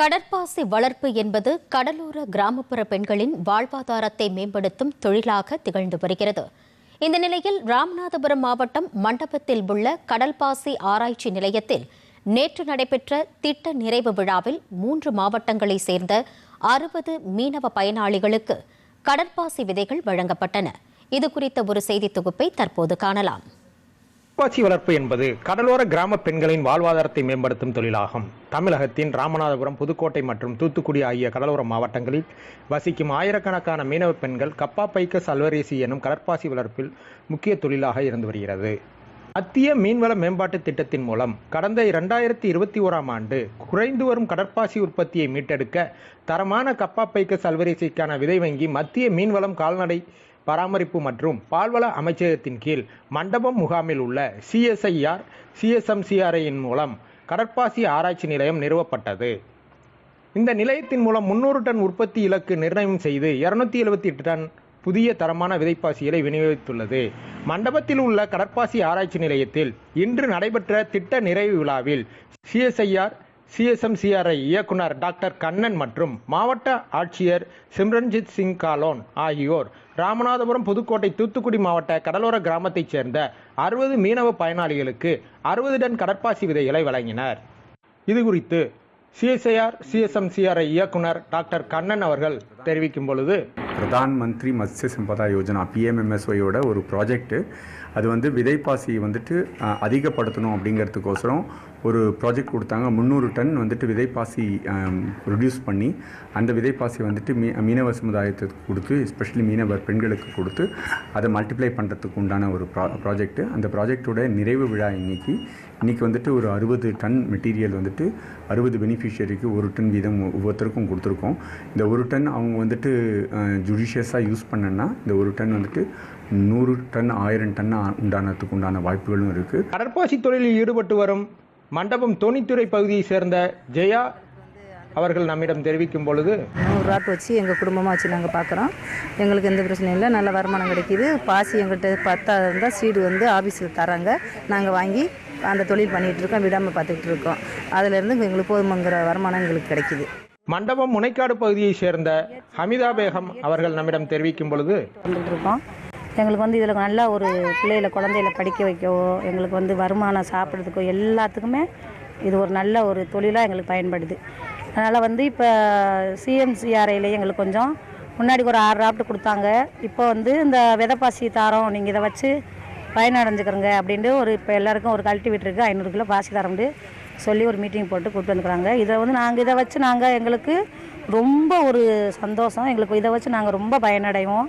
கடற்பாசி வளர்ப்பு என்பது கடலோர கிராமப்புற பெண்களின் வாழ்வாதாரத்தை மேம்படுத்தும் தொழிலாக திகழ்ந்து வருகிறது. இந்த நிலையில் ராமநாதபுரம் மாவட்டம் மண்டபத்தில் உள்ள கடல்பாசி ஆராய்ச்சி நிலையத்தில் நேற்று நடைபெற்ற திட்ட நிறைவு விழாவில் மூன்று மாவட்டங்களைச் சேர்ந்த அறுபது மீனவ பயனாளிகளுக்கு கடற்பாசி விதைகள் வழங்கப்பட்டன. இது குறித்த ஒரு செய்தி தொகுப்பை தற்போது காணலாம். கடற்பாசி வளர்ப்பு என்பது கடலோர கிராம பெண்களின் வாழ்வாதாரத்தை மேம்படுத்தும் தொழிலாகும். தமிழகத்தின் ராமநாதபுரம் புதுக்கோட்டை மற்றும் தூத்துக்குடி ஆகிய கடலோர மாவட்டங்களில் வசிக்கும் ஆயிரக்கணக்கான மீனவ பெண்கள் கப்பா பைக்க சல்வரேசி எனும் கடற்பாசி வளர்ப்பில் முக்கிய தொழிலாக இருந்து வருகிறது. மத்திய மீன்வள மேம்பாட்டு திட்டத்தின் மூலம் கடந்த இரண்டாயிரத்தி இருபத்தி ஓராம் ஆண்டு குறைந்து வரும் கடற்பாசி உற்பத்தியை மீட்டெடுக்க தரமான கப்பா பைக்க சல்வரேசிக்கான விதை வங்கி மத்திய மீன்வளம் கால்நடை பராமரிப்பு மற்றும் பால்வள அமைச்சகத்தின் கீழ் மண்டபம் முகாமில் உள்ள சிஎஸ்ஐஆர் சிஎஸ்எம்சிஆர்ஐயின் மூலம் கடற்பாசி ஆராய்ச்சி நிலையம் நிறுவப்பட்டது. இந்த நிலையத்தின் மூலம் முன்னூறு டன் உற்பத்தி இலக்கு நிர்ணயம் செய்து இருநூத்தி எழுபத்தி எட்டு டன் புதிய தரமான விதைப்பாசிகளை விநியோகித்துள்ளது. மண்டபத்தில் உள்ள கடற்பாசி ஆராய்ச்சி நிலையத்தில் இன்று நடைபெற்ற திட்ட நிறைவு விழாவில் சிஎஸ்ஐஆர் சிஎஸ்எம்சிஆர்ஐ இயக்குனர் டாக்டர் கண்ணன் மற்றும் மாவட்ட ஆட்சியர் சிம்ரன்ஜித் சிங் காலோன் ஆகியோர். ராமநாதபுரம் புதுக்கோட்டை தூத்துக்குடி மாவட்ட கடலோர கிராமத்தைச் சேர்ந்த அறுபது மீனவ பயனாளிகளுக்கு அறுபது டன் கடற்பாசி விதைகளை வழங்கினர். இது குறித்து சிஎஸ்ஐஆர் சிஎஸ்எம்சிஆர்ஐ இயக்குனர் டாக்டர் கண்ணன் அவர்கள் தெரிவிக்கும் பொழுது பிரதான் மந்திரி மத்ஸ்ய சம்பதா யோஜனா பிஎம்எம்எஸ்ஒயோட ஒரு ப்ராஜெக்ட்டு அது வந்து விதைப்பாசி வந்துட்டு அதிகப்படுத்தணும் அப்படிங்கிறதுக்கோசரம் ஒரு ப்ராஜெக்ட் கொடுத்தாங்க. முந்நூறு டன் வந்துட்டு விதைப்பாசி ப்ரொடியூஸ் பண்ணி அந்த விதைப்பாசி வந்துட்டு மீ மீனவ சமுதாயத்துக்கு கொடுத்து எஸ்பெஷலி மீனவர் பெண்களுக்கு கொடுத்து அதை மல்டிப்ளை பண்ணுறதுக்கு உண்டான ஒரு ப்ரா ப்ராஜெக்ட்டு அந்த ப்ராஜெக்டோட நிறைவு விழா இன்னைக்கு. இன்றைக்கி வந்துட்டு ஒரு அறுபது டன் மெட்டீரியல் வந்துட்டு அறுபது பெனிஃபிஷியரிக்கு ஒரு டன் வீதம் ஒவ்வொருத்தருக்கும் கொடுத்துருக்கோம். இந்த ஒரு டன் அவங்க வந்துட்டு ஜுடிஷியஸாக யூஸ் பண்ணனா இந்த ஒரு டன் வந்துட்டு நூறு டன் ஆயிரம் டன் உண்டானதுக்கு உண்டான வாய்ப்புகளும் இருக்குது கடற்பாசி தொழிலில் ஈடுபட்டு வரும் மண்டபம் தோணித்துறை பகுதியைச் சேர்ந்த ஜெயா அவர்கள் நம்மிடம் தெரிவிக்கும் பொழுது நூறுரூவாட்டு வச்சு எங்கள் குடும்பமாக வச்சு நாங்கள் பார்க்குறோம் எங்களுக்கு எந்த பிரச்சனையும் இல்லை நல்ல வருமானம் கிடைக்கிது. பாசி எங்கள்கிட்ட பத்தா இருந்தால் சீடு வந்து ஆஃபீஸில் தராங்க நாங்கள் வாங்கி அந்த தொழில் பண்ணிகிட்டு இருக்கோம் விடாமல் பார்த்துக்கிட்டு இருக்கோம். அதுலேருந்து எங்களுக்கு போதுமங்கிற வருமானம் எங்களுக்கு கிடைக்கிது. மண்டபம் முனைக்காடு பகுதியைச் சேர்ந்த ஹமிதா பேகம் அவர்கள் நம்மிடம் தெரிவிக்கும் பொழுது இருக்கோம். எங்களுக்கு வந்து இதில் நல்லா ஒரு பிள்ளைகளை குழந்தைகளை படிக்க வைக்கவோ எங்களுக்கு வந்து வருமானம் சாப்பிட்றதுக்கோ எல்லாத்துக்குமே இது ஒரு நல்ல ஒரு தொழிலாக எங்களுக்கு பயன்படுது. அதனால் வந்து இப்போ சிஎம்சிஆர்ஐலேயே எங்களுக்கு கொஞ்சம் முன்னாடி ஒரு ஆறு ராப்ட் கொடுத்தாங்க. இப்போ வந்து இந்த விதப்பாசி தாரம் நீங்கள் இதை வச்சு பயனடைஞ்சுக்கிறங்க அப்படின்ட்டு ஒரு இப்போ எல்லாருக்கும் ஒரு கல்டிவேட்டருக்கு ஐநூறு கிலோ பாசி தரம்னு சொல்லி ஒரு மீட்டிங் போட்டு கூப்பிட்டு வந்துக்கிறாங்க. இதை வந்து நாங்கள் இதை வச்சு நாங்கள் எங்களுக்கு ரொம்ப ஒரு சந்தோஷம். எங்களுக்கு இதை வச்சு நாங்கள் ரொம்ப பயனடைவோம்.